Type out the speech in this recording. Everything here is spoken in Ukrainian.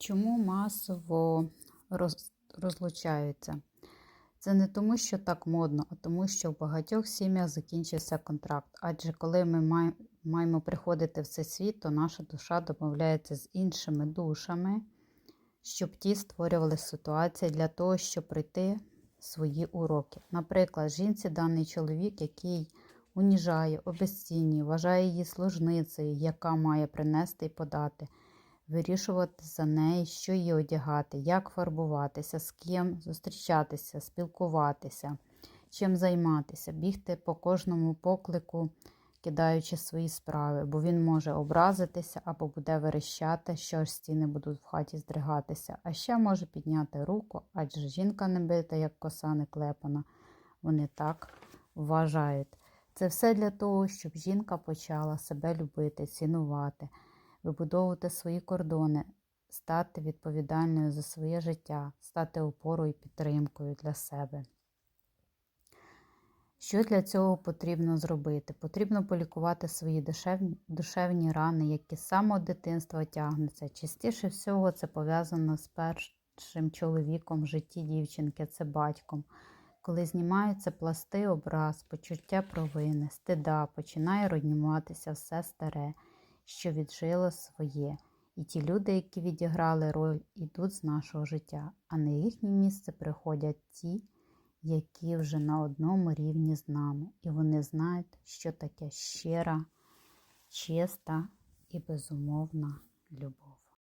Чому масово роз- розлучаються? Це не тому, що так модно, а тому, що в багатьох сім'ях закінчився контракт. Адже коли ми маємо приходити в цей світ, то наша душа домовляється з іншими душами, щоб ті створювали ситуації для того, щоб пройти свої уроки. Наприклад, жінці даний чоловік, який уніжає, обесцінює, вважає її служницею, яка має принести і подати вирішувати за неї, що їй одягати, як фарбуватися, з ким зустрічатися, спілкуватися, чим займатися, бігти по кожному поклику, кидаючи свої справи, бо він може образитися або буде верещати, що аж стіни будуть в хаті здригатися, а ще може підняти руку, адже жінка не бита, як коса не клепана. Вони так вважають. Це все для того, щоб жінка почала себе любити, цінувати вибудовувати свої кордони, стати відповідальною за своє життя, стати опорою і підтримкою для себе. Що для цього потрібно зробити? Потрібно полікувати свої душевні, душевні рани, які з самого дитинства тягнуться. Частіше всього це пов'язано з першим чоловіком в житті дівчинки, це батьком. Коли знімаються пласти образ, почуття провини, стида, починає руйнуватися все старе що віджило своє, і ті люди, які відіграли роль, ідуть з нашого життя, а на їхнє місце приходять ті, які вже на одному рівні з нами, і вони знають, що таке щира, чиста і безумовна любов.